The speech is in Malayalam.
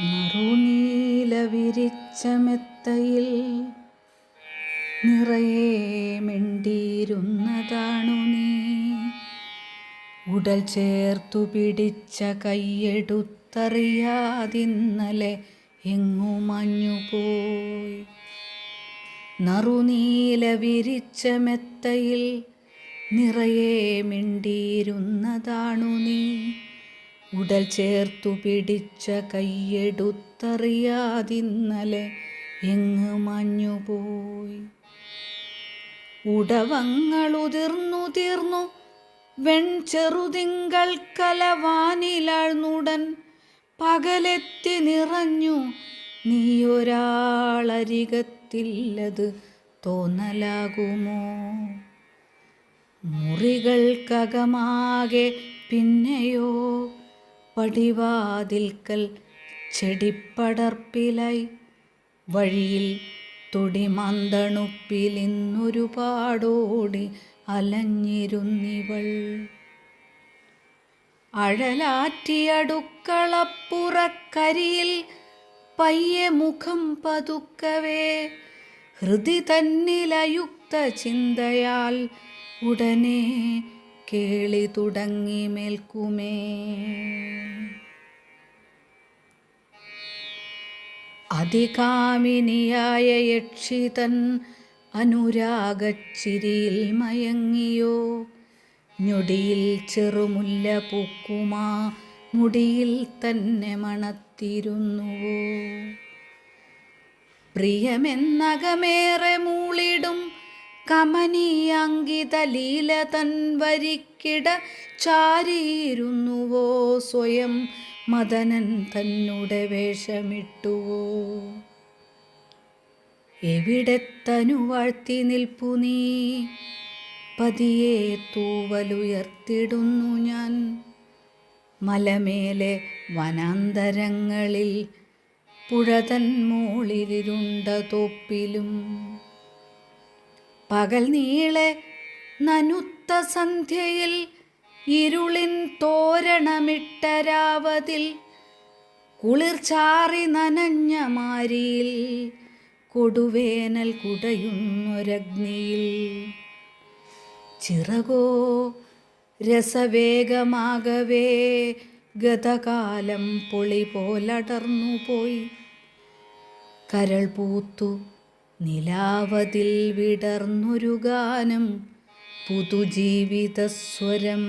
നറുനീല വിരിച്ച മെത്തയിൽ നിറയെ മിണ്ടിയിരുന്നതാണു നീ. ഉടൽ ചേർത്തു പിടിച്ച കൈയെടുത്തറിയാതിന്നലെ എങ്ങു മഞ്ഞുപോയി നറുനീല വിരിച്ച മെത്തയിൽ നിറയെ മിണ്ടിയിരുന്നതാണു നീ. ഉടൽ ചേർത്തു പിടിച്ച കൈയെടുത്തറിയാതിന്നലെ എങ്ങ് മഞ്ഞുപോയി. ഉടവങ്ങളുതിർന്നു തീർന്നു വെൺചെറുതിങ്കൾ കലവാനിലാഴ്ന്നുടൻ പകലെത്തി നിറഞ്ഞു. നീയൊരാളരികത്തില്ലത് തോന്നലാകുമോ? മുറികൾക്കകമാകെ പിന്നെയോ പടിവാതിൽക്കൽ ചെടിപ്പടർപ്പിലായി. വഴിയിൽ തുടിമന്തണുപ്പിൽ ഇന്നൊരുപാടോടി അലഞ്ഞിരുന്നിവൾ. അഴലാറ്റിയടുക്കളപ്പുറക്കരിയിൽ പയ്യെ മുഖം പതുക്കവേ. ഹൃദി തന്നിലയുക്ത ചിന്തയാൽ ഉടനെ കേളി തുടങ്ങി മേൽക്കുമേ. അതികാമിനിയായ യക്ഷിതൻ അനുരാഗച്ചിരിയിൽ മയങ്ങിയോ. ഞൊടിയിൽ ചെറുമുല്ല പൂക്കുമാ മുടിയിൽ തന്നെ മണത്തിരുന്നുവോ. പ്രിയമെന്നകമേറെ മൂളിടും കമനീയാങ്കിത ലീല തൻ വരിക്കിട ചാരിയിരുന്നുവോ സ്വയം മദനൻ തന്നുടെ വേഷമിട്ടുവോ? എവിടെ തനു വാഴ്ത്തി നിൽപ്പു നീ? പതിയെ തൂവലുയർത്തിടുന്നു ഞാൻ. മലമേലെ വനാന്തരങ്ങളിൽ പുഴതൻ മോളിലിരുണ്ട തോപ്പിലും പകൽ നീളെ നനുത്ത സന്ധ്യയിൽ ഇരുളിൻ തോരണമിട്ടരാവതിൽ കുളിർച്ചാറി നനഞ്ഞ മാരിയിൽ കൊടുവേനൽ കുടയുന്നൊരഗ്നിയിൽ ചിറകോ രസവേഗമാകവേ ഗതകാലം പൊളി പോലടർന്നു പോയി കരൾ പൂത്തു നിലാവതിൽ വിടർന്നൊരു ഗാനം പുതുജീവിതസ്വരം.